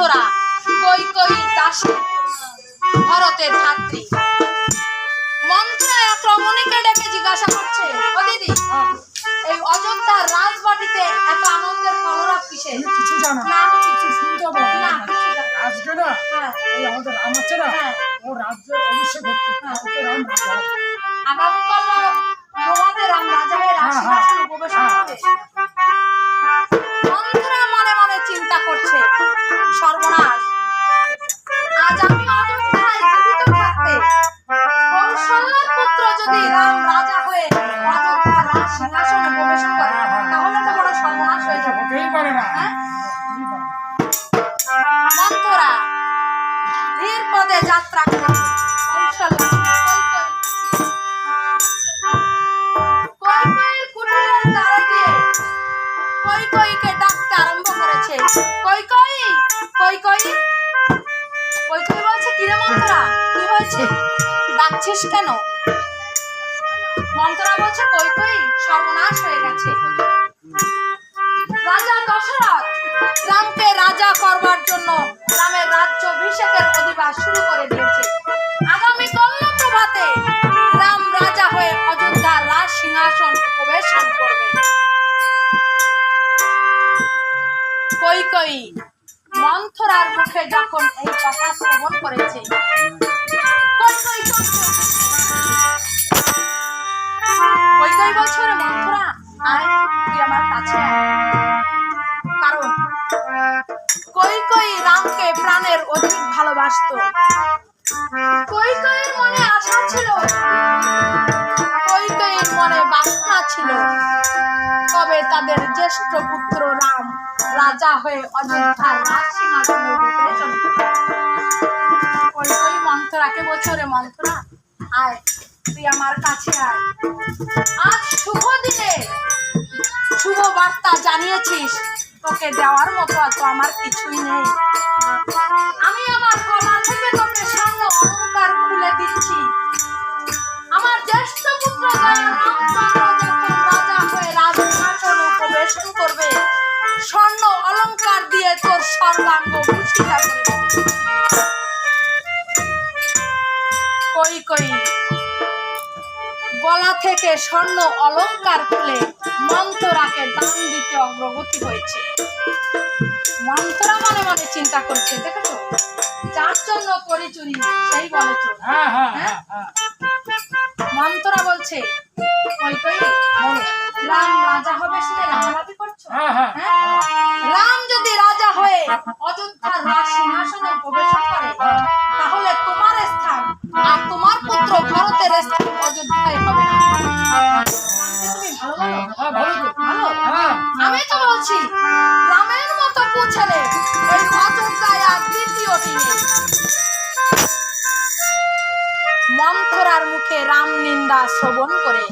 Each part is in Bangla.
তোরা কৈকহী দাসী ভরতের ধাত্রী। মন্ত্রায় ক্রমণিকে ডেকে জিজ্ঞাসা করছে ও দিদি এই অযোধ্যার রাজবাটিতে এত আনন্দের কলরাব কিসে কিছু জানো? না আমি কিছু শুনতে পাবো? না আজকে না হ্যাঁ। এই আমাদের রাম আছে না হ্যাঁ। ও রাজ্যের অভিষেক হচ্ছে। হ্যাঁ। ওকে রাম রাজা। আগামীকাল তোমাদের রাম রাজা হয়ে রাজ সিংহাসনে উপবেশন করবে সর্বনাশ। আজ আমি অযোধ্যায় জীবিত থাকতে। কৌশল্যার পুত্র যদি রাম রাজা হয়ে অযোধ্যার রাজ সিংহাসনে প্রবেশন করে তাহলে তো বড় সর্বনাশ হয়ে যাবে। মন্ত্রা ধীর পদে যাত্রা কৌশল্যা কই কইকে ডাকতে আরম্ভ করেছে? কই কই কই কই? কই কই বলছে? কিরে মন্ত্রা? কি বলছে ডাকছিস কেন? মন্ত্রা বলছে, কই কই? সর্বনাশ হয়ে গেছে। রাজা দশরথ শ্রবণ করেছে। কই কই রামকে প্রাণের অধিক ভালোবাসতো। কই কইয়ের মনে আশা ছিল। কই মনে বাসনা ছিল। তবে তাদের জ্যেষ্ঠ রাজা হয়ে অযোধ্যার কই মন্থরাকে বছরে মন্থরা আয় তুই আমার কাছে আয় আজ শুভ দিনে শুভ বার্তা জানিয়েছিস তোকে দেওয়ার মতো তো আমার কিছুই নেই আমি আমার গলা থেকে তোকে স্বর্ণ অলংকার খুলে দিচ্ছি আমার জ্যেষ্ঠ পুত্র সর্বাঙ্গ করে কই কই। গলা থেকে স্বর্ণ অলংকার খুলে মন্ত্রাকে দান দিতে অগ্রগতি হয়েছে। মন্ত্রা মনে মনে চিন্তা করছে দেখেছ? যার জন্য করি চুরি সেই বলে চোর। হ্যাঁ হ্যাঁ হ্যাঁ? মন্ত্রা বলছে কই কই রাম রাজা হবে শুনে রামালাপি করছ? হ্যাঁ? রাম যদি রাজা হয়ে অযোধ্যার রাজ সিংহাসনে প্রবেশন করে তাহলে তোমার স্থান আর তোমার পুত্র ভরতের স্থান অযোধ্যায় হবে হ্যাঁ হ্যাঁ। আমি তো বলছি রামের মতো পুছেলে এই অযোধ্যায় আর দ্বিতীয়টি মন্থরার মুখে রাম নিন্দা শ্রবণ করে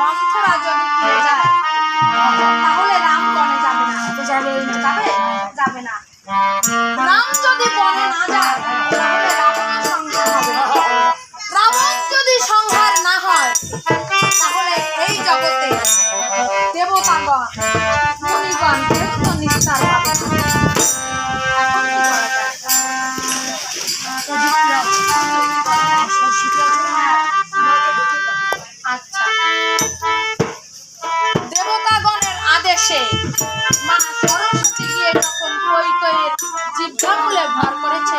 মন্ত্রা যদি তাহলে রাম বনে যাবে না। তো যাবে যাবে জিভা বলছে?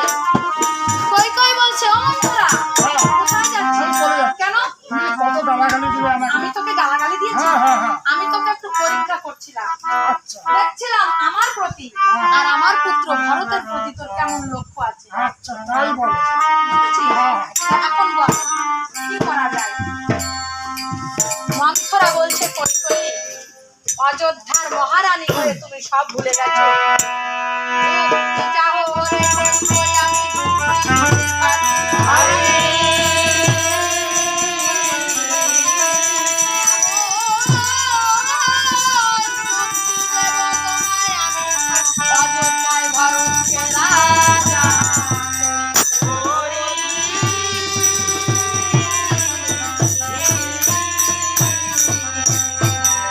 আমি তোকে আমি তোকে একটু পরীক্ষা করছিলাম। দেখছিলাম আমার প্রতি আর আমার পুত্র ভারতের প্রতি তোর কেমন লক্ষ্য আছে? এখন বল কি বলছে কই অযোধ্যার মহারানী করে তুমি সব ভুলে গেছো। চাহ